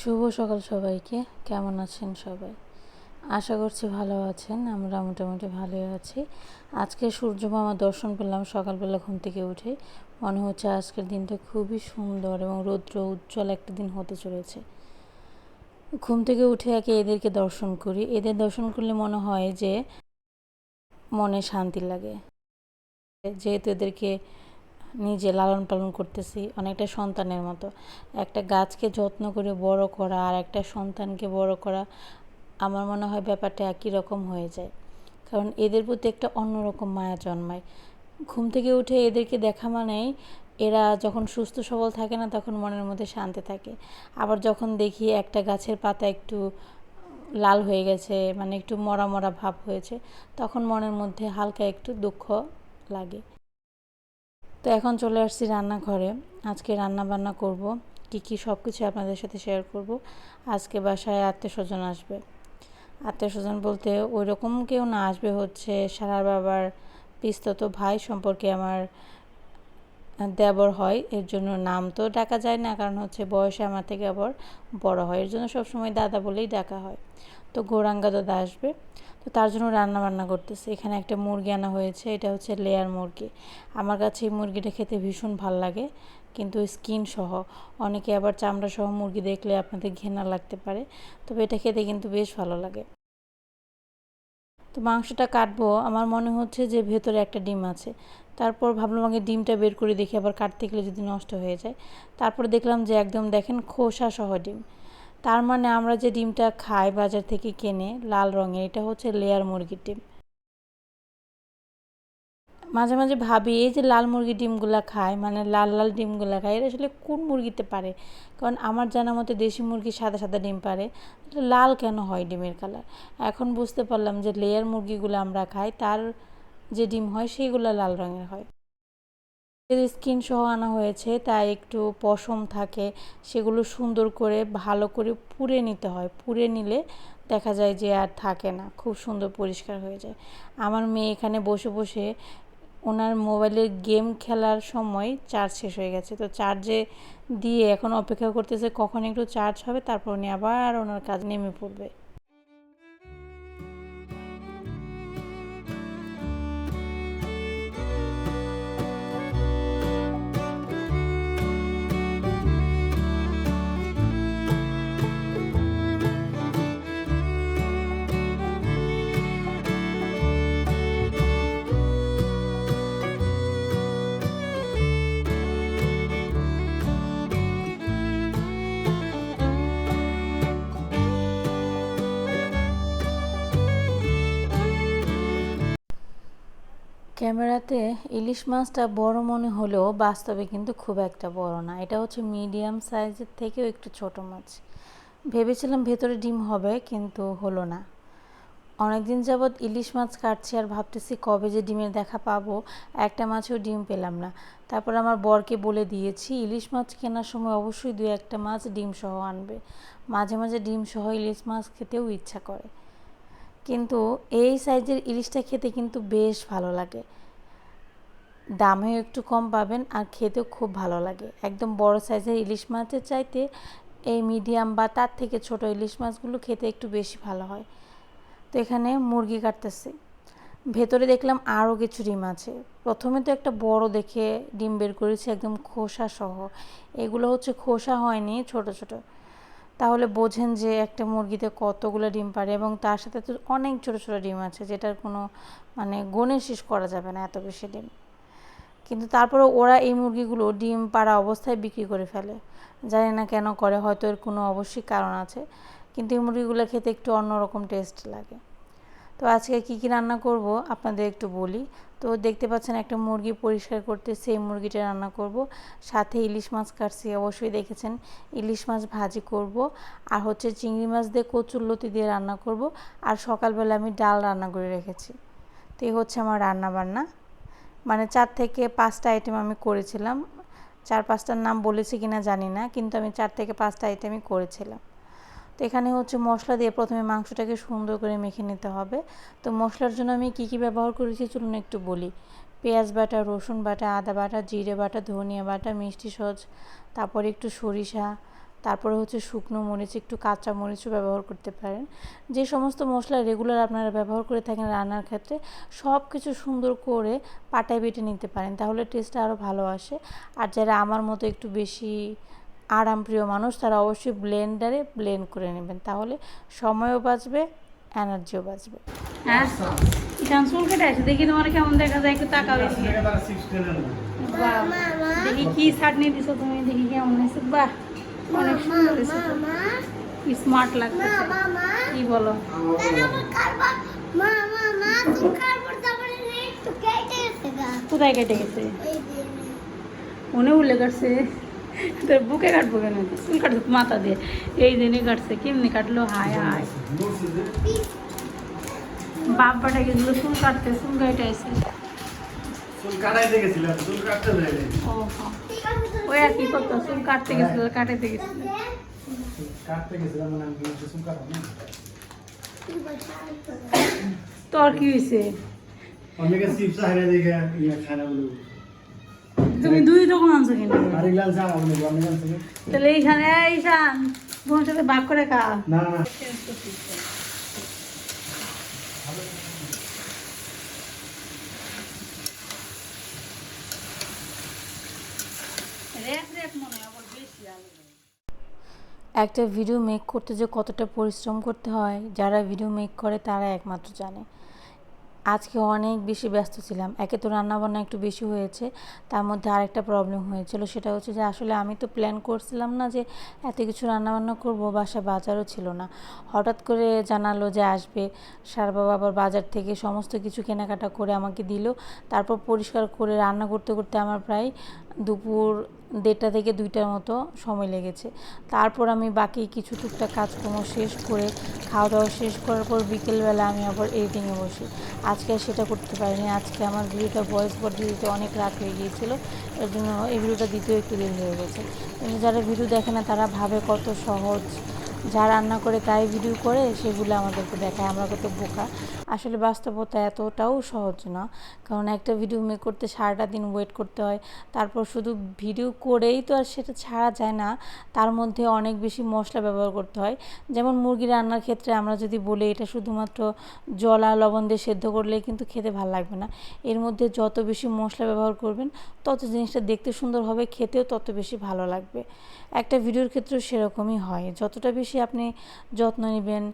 শুভ সকাল সবাইকে। কেমন আছেন সবাই? আশা করছি ভালো আছেন, আমরা মোটামুটি ভালোই আছি। আজকে সূর্য মামা দর্শন পেলাম সকালবেলা ঘুম থেকে উঠে। মনে হচ্ছে আজকের দিনটা খুবই সুন্দর এবং রৌদ্র উজ্জ্বল একটা দিন হতে চলেছে। ঘুম থেকে উঠে আগে এদেরকে দর্শন করি। এদের দর্শন করলে মনে হয় যে মনে শান্তি লাগে। যেহেতু এদেরকে নিজে লালন পালন করতেছি অনেকটা সন্তানের মতো। একটা গাছকে যত্ন করে বড় করা আর একটা সন্তানকে বড় করা আমার মনে হয় ব্যাপারটা একই রকম হয়ে যায়। কারণ এদের প্রতি একটা অন্যরকম মায়া জন্মায়। ঘুম থেকে উঠে এদেরকে দেখা মানেই এরা যখন সুস্থ সবল থাকে না তখন মনের মধ্যে শান্তি থাকে। আবার যখন দেখি একটা গাছের পাতা একটু লাল হয়ে গেছে মানে একটু মরা মরা ভাব হয়েছে, তখন মনের মধ্যে হালকা একটু দুঃখ লাগে। তো এখন চলে আসছি রান্নাঘরে। আজকে রান্না বান্না করব, কি কি সব কিছু আপনাদের সাথে শেয়ার করব। আজকে বাসায় আত্মীয় স্বজন আসবে। আত্মীয় স্বজন বলতে ওই রকম কেউ না আসবে হচ্ছে সারার বাবার পিস্তত ভাই সম্পর্কে আমার দেবর হয়, এর জন্য নাম তো ডাকা যায় না, কারণ হচ্ছে বয়সে আমার থেকে আবার বড় হয়, এর জন্য সবসময় দাদা বলেই ডাকা হয়। তো গৌরাঙ্গা দাদা আসবে। তো তার জন্য রান্না বান্না করতেছে। এখানে একটা মুরগি আনা হয়েছে, এটা হচ্ছে লেয়ার মুরগি। আমার কাছে এই মুরগিটা খেতে ভীষণ ভালো লাগে, কিন্তু স্কিন সহ। অনেকে আবার চামড়া সহ মুরগি দেখলে আপনাদের ঘেনা লাগতে পারে, তবে এটা খেতে কিন্তু বেশ ভালো লাগে। তো মাংসটা কাটবো। আমার মনে হচ্ছে যে ভেতরে একটা ডিম আছে। তারপর ভাবলাম আগে ডিমটা বের করে দেখি, আবার কাটতে গেলে যদি নষ্ট হয়ে যায়। তারপর দেখলাম যে একদম দেখেন খোসা সহ ডিম। তার মানে আমরা যে ডিমটা খাই বাজার থেকে কেনে লাল রঙের, এটা হচ্ছে লেয়ার মুরগির ডিম। মাঝে মাঝে ভাবি, এই যে লাল মুরগির ডিমগুলা খায় মানে লাল লাল ডিমগুলা খায় এরা আসলে কোন মুরগিতে পারে? কারণ আমার জানা মতে দেশি মুরগি সাদা সাদা ডিম পারে লাল কেন হয় ডিমের কালার এখন বুঝতে পারলাম যে লেয়ার মুরগিগুলো আমরা খাই, তার যে ডিম হয় সেইগুলো লাল রঙের হয়। স্কিন সহ আনা হয়েছে, তাই একটু পশম থাকে, সেগুলো সুন্দর করে ভালো করে পুড়ে নিতে হয়। পুড়ে নিলে দেখা যায় যে আর থাকে না, খুব সুন্দর পরিষ্কার হয়ে যায়। আমার মেয়ে এখানে বসে বসে ওনার মোবাইলের গেম খেলার সময় চার্জ শেষ হয়ে গেছে। তো চার্জে দিয়ে এখন অপেক্ষা করতেছে কখন একটু চার্জ হবে, তারপর উনি আবার ওনার কাজ নেমে পড়বে। ক্যামেরাতে ইলিশ মাছটা বড় মনে হলেও বাস্তবে কিন্তু খুব একটা বড় না। এটা হচ্ছে মিডিয়াম সাইজের থেকেও একটু ছোট মাছ। ভেবেছিলাম ভেতরে ডিম হবে, কিন্তু হলো না। অনেকদিন যাবৎ ইলিশ মাছ কাটছি আর ভাবতেছি কবে যে ডিমের দেখা পাবো। একটা মাছেও ডিম পেলাম না। তারপর আমার বরকে বলে দিয়েছি, ইলিশ মাছ কেনার সময় অবশ্যই দু একটা মাছ ডিম সহ আনবে। মাঝে মাঝে ডিম সহ ইলিশ মাছ খেতেও ইচ্ছা করে। কিন্তু এই সাইজের ইলিশটা খেতে কিন্তু বেশ ভালো লাগে। দামেও একটু কম পাবেন আর খেতেও খুব ভালো লাগে। একদম বড় সাইজের ইলিশ মাছের চাইতে এই মিডিয়াম বা তার থেকে ছোট ইলিশ মাছগুলো খেতে একটু বেশি ভালো হয়। তো এখানে মুরগি কাটতেছি। ভেতরে দেখলাম আরও কিছু ডিম আছে। প্রথমে তো একটা বড় দেখে ডিম বের করেছি, একদম খোসা সহ। এগুলো হচ্ছে খোসা হয়নি, ছোট ছোট। তাহলে বোঝেন যে একটা মুরগিতে কতগুলো ডিম পারে এবং তার সাথে তো অনেক ছোটো ছোটো ডিম আছে, যেটার কোনো মানে গণে শেষ করা যাবে না এত বেশি ডিম। কিন্তু তারপরে ওরা এই মুরগিগুলো ডিম পাড়া অবস্থায় বিক্রি করে ফেলে। জানি না কেন করে, হয়তো এর কোনো অবশ্যই কারণ আছে, কিন্তু এই মুরগিগুলো খেতে একটু অন্যরকম টেস্ট লাগে। তো আজকে কি কি রান্না করব আপনাদের একটু বলি। তো দেখতে পাচ্ছেন একটা মুরগি পরিষ্কার করতে সেই মুরগিটা রান্না করব। সাথে ইলিশ মাছ কাটছি, অবশ্যই দেখেছেন। ইলিশ মাছ ভাজি করব আর হচ্ছে চিংড়ি মাছ দিয়ে কচুর লতি দিয়ে রান্না করব আর সকালবেলা আমি ডাল রান্না করে রেখেছি। তো এই হচ্ছে আমার রান্না বান্না। মানে চার থেকে পাঁচটা আইটেম আমি করেছিলাম। চার পাঁচটার নাম বলেছি কিনা জানি না, কিন্তু আমি চার থেকে পাঁচটা আইটেমই করেছিলাম। তো এখানে হচ্ছে মশলা দিয়ে প্রথমে মাংসটাকে সুন্দর করে মেখে নিতে হবে। তো মশলার জন্য আমি কি কি ব্যবহার করেছি চলুন একটু বলি। পেঁয়াজ বাটা, রসুন বাটা, আদা বাটা, জিরে বাটা, ধনিয়া বাটা, মিষ্টি সজ তারপরে একটু সরিষা, তারপরে হচ্ছে শুকনো মরিচ, একটু কাঁচা মরিচও ব্যবহার করতে পারেন। যে সমস্ত মশলা রেগুলার আপনারা ব্যবহার করে থাকেন রান্নার ক্ষেত্রে সব কিছু সুন্দর করে পাটায় বেটে নিতে পারেন, তাহলে টেস্টটা আরও ভালো আসে। আর যারা আমার মতো একটু বেশি আরামপ্রিয় মানুষ তারা অবশ্যই ব্লেন্ডারে ব্লেন্ড করে নেবেন। তাহলে সময়ও বাঁচবে এনার্জিও বাঁচবে। হ্যাঁ কেটে আছে দেখি তোমার কেমন দেখা যায় একটু দেখি। কি চাটনি দিছো তুমি দেখি কেমন হয়েছে। বাহ অনেক সুন্দর কি স্মার্ট লাগছে কি বলো? কোথায় কেটে গেছে? মনে উল্লে কাটছে তোর বুকে কাটবো কেন? চুল কাটছে মাথা দিয়ে। এই দিনে কাটছে কেমনি কাটলো? হায় হায়। বাপ বাটা গেছিল চুল কাটতে চুল কাটে আছে চুল কাটাইতে গেছিলাম চুল কাটতে যাইনি ও ওই আর কি করতো চুল কাটতে গেছিল কাটাইতে গেছিল। কাটতে মানে আমি চুল কাটাবো না। তোর কি হয়েছে অনেকে চিপস হারিয়ে দেখে খানা বলে। তুমি দুই রকম আনছো কিন্তু। তাহলে এইখানে বোনের সাথে ভাগ করে খা। না না একটা ভিডিও মেক করতে যে কতটা পরিশ্রম করতে হয় যারা ভিডিও মেক করে তারা একমাত্র জানে। আজকে অনেক বেশি ব্যস্ত ছিলাম। একে তো রান্না বান্না একটু বেশি হয়েছে, তার মধ্যে আরেকটা প্রবলেম হয়েছিল, সেটা হচ্ছে যে আসলে আমি তো প্ল্যান করছিলাম না যে এত কিছু রান্নাবান্না করব বাসা বাজারও ছিল না। হঠাৎ করে জানালো যে আসবে, সার বাবা আবার বাজার থেকে সমস্ত কিছু কেনাকাটা করে আমাকে দিল, তারপর পরিষ্কার করে রান্না করতে করতে আমার প্রায় দুপুর দেড়টা থেকে দুইটার মতো সময় লেগেছে। তারপর আমি বাকি কিছু টুকটাক কাজকর্ম শেষ করে খাওয়া দাওয়া শেষ করার পর বিকেলবেলা আমি আবার এডিটিংয়ে বসি। আজকে সেটা করতে পারিনি। আজকে আমার ভিডিওটা ভয়েস বডি দিতে অনেক রাত হয়ে গিয়েছিল। এর জন্য এই ভিডিওটা দ্বিতীয় একটু দেরি হয়ে গেছে। যারা ভিডিও দেখে না, তারা ভাবে কত সহজ। যা রান্না করে তাই ভিডিও করে, সেগুলো আমাদেরকে দেখায়। আমরা কত বোকা। আসলে বাস্তবতা এতটাও সহজ না। কারণ একটা ভিডিও মেক করতে সারাটা দিন ওয়েট করতে হয়। তারপর শুধু ভিডিও করেই তো আর সেটা ছাড়া যায় না। তার মধ্যে অনেক বেশি মশলা ব্যবহার করতে হয়। যেমন মুরগি রান্নার ক্ষেত্রে আমরা যদি বলি, এটা শুধুমাত্র জল আর লবণ দিয়ে সেদ্ধ করলে কিন্তু খেতে ভালো লাগবে না। এর মধ্যে যত বেশি মশলা ব্যবহার করবেন, তত জিনিসটা দেখতে সুন্দর হবে, খেতেও তত বেশি ভালো লাগবে। একটা ভিডিওর ক্ষেত্রেও সেরকমই হয়। যতটা বেশি আপনি যত্ন নেবেন।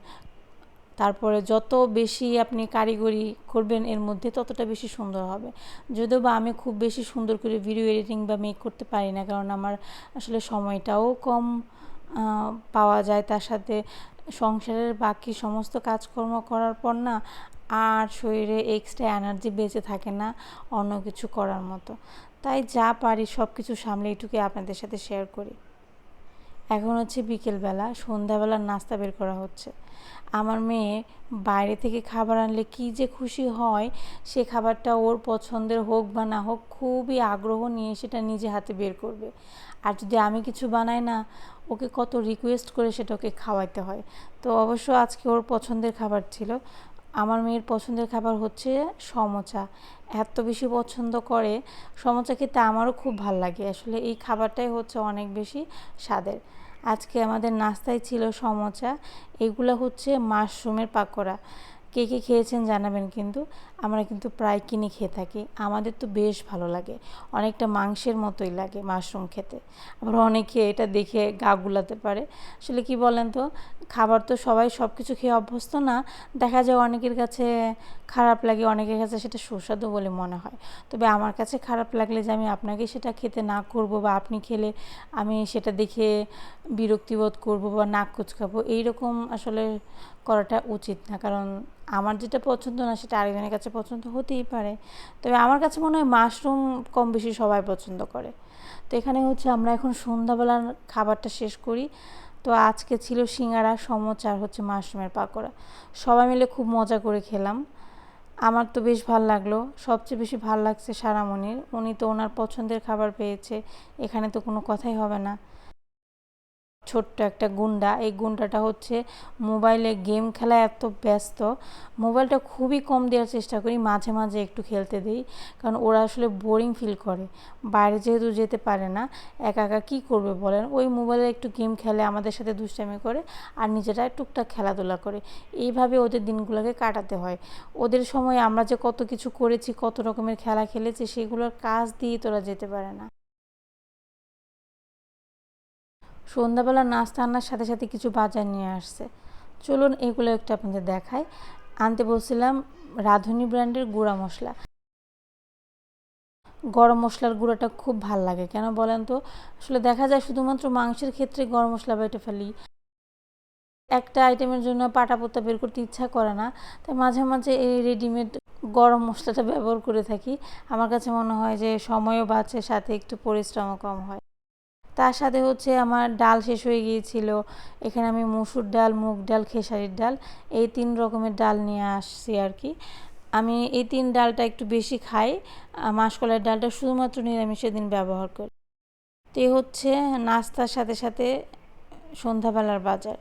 তারপরে যত বেশি আপনি কারিগরি করবেন এর মধ্যে ততটা বেশি সুন্দর হবে। যদিও বা আমি খুব বেশি সুন্দর করে ভিডিও এডিটিং বা মেক করতে পারি না, কারণ আমার আসলে সময়টাও কম পাওয়া যায়। তার সাথে সংসারের বাকি সমস্ত কাজকর্ম করার পর না আর শরীরে এক্সট্রা এনার্জি বেঁচে থাকে না অন্য কিছু করার মতো। তাই যা পারি সব কিছু সামলে এইটুকুই আপনাদের সাথে শেয়ার করি। এখন হচ্ছে বিকেলবেলা, সন্ধ্যাবেলার নাস্তা বের করা হচ্ছে। আমার মেয়ে বাইরে থেকে খাবার আনলে কি যে খুশি হয়, সে খাবারটা ওর পছন্দের হোক বা না হোক খুবই আগ্রহ নিয়ে সেটা নিজে হাতে বের করবে। আর যদি আমি কিছু বানাই না, ওকে কত রিকোয়েস্ট করে সেটা ওকে খাওয়াইতে হয়। তো অবশ্য আজকে ওর পছন্দের খাবার ছিল। আমার মেয়ের পছন্দের খাবার হচ্ছে সমোচা। এত বেশি পছন্দ করে, সমোচা খেতে আমারও খুব ভালো লাগে। আসলে এই খাবারটাই হচ্ছে অনেক বেশি স্বাদের। আজকে আমাদের নাস্তায় ছিল সমোচা, এগুলো হচ্ছে মাশরুমের পাকোড়া। কে কে খেয়েছেন জানাবেন কিন্তু। আমরা কিন্তু প্রায় কিনে খেয়ে থাকি। আমাদের তো বেশ ভালো লাগে। অনেকটা মাংসের মতোই লাগে মাশরুম খেতে। আবার অনেকে এটা দেখে গা গুলাতে পারে। আসলে কি বলেন তো, খাবার তো সবাই সব কিছু খেয়ে অভ্যস্ত না। দেখা যায় অনেকের কাছে খারাপ লাগে, অনেকের কাছে সেটা সুস্বাদু বলে মনে হয়। তবে আমার কাছে খারাপ লাগলে যে আমি আপনাকে সেটা খেতে না করব বা আপনি খেলে আমি সেটা দেখে বিরক্তিবোধ করব বা নাক কুচকাবো, এইরকম আসলে করাটা উচিত না। কারণ আমার যেটা পছন্দ না, সেটা আরেকজনের কাছে পছন্দ হতেই পারে। তবে আমার কাছে মনে হয় মাশরুম কম বেশি সবাই পছন্দ করে। তো এখানে হচ্ছে আমরা এখন সন্ধ্যাবেলার খাবারটা শেষ করি। তো আজকে ছিল সিঙ্গারা, সমোচা আর হচ্ছে মাশরুমের পাকোড়া। সবাই মিলে খুব মজা করে খেলাম। আমার তো বেশ ভালো লাগল। সবচেয়ে বেশি ভালো লাগছে সারামণির। উনি তো ওনার পছন্দের খাবার পেয়েছে। এখানে তো কোনো কথাই হবে না। ছোট্ট একটা গুন্ডা। এই গুন্ডাটা হচ্ছে মোবাইলে গেম খেলা এত ব্যস্ত। মোবাইলটা খুবই কম দেওয়ার চেষ্টা করি, মাঝে মাঝে একটু খেলতে দিই, কারণ ওরা আসলে বোরিং ফিল করে। বাইরে যেহেতু যেতে পারে না, একা একা কী করবে বলেন? ওই মোবাইলে একটু গেম খেলে, আমাদের সাথে দুষ্টামি করে, আর নিজেরা টুকটাক খেলাধুলা করে। এইভাবে ওদের দিনগুলোকে কাটাতে হয়। ওদের সময় আমরা যে কত কিছু করেছি, কত রকমের খেলা খেলেছি, সেগুলোর কাজ দিয়ে তোরা যেতে পারে না। সন্ধ্যাবেলা নাস্তা আনার সাথে সাথে কিছু বাজার নিয়ে আসছে। চলুন এগুলো একটু আপনাদের দেখাই। আনতে বলছিলাম রাঁধুনি ব্র্যান্ডের গুঁড়া মশলা। গরম মশলার গুঁড়াটা খুব ভালো লাগে, কেন বলেন তো? আসলে দেখা যায় শুধুমাত্র মাংসের ক্ষেত্রে গরম মশলা বেটে ফেলি। একটা আইটেমের জন্য পাটা পোতা বের করতে ইচ্ছা করে না, তাই মাঝে মাঝে এই রেডিমেড গরম মশলাটা ব্যবহার করে থাকি। আমার কাছে মনে হয় যে সময়ও বাঁচে, সাথে একটু পরিশ্রমও কম হয়। তার সাথে হচ্ছে আমার ডাল শেষ হয়ে গিয়েছিল। এখানে আমি মুসুর ডাল, মুগ ডাল, খেসারির ডাল, এই তিন রকমের ডাল নিয়ে আসছি আর কি। আমি এই তিন ডালটা একটু বেশি খাই। মাসকলার ডালটা শুধুমাত্র নিরামিষের দিন ব্যবহার করি। তো হচ্ছে নাস্তার সাথে সাথে সন্ধ্যাবেলার বাজার।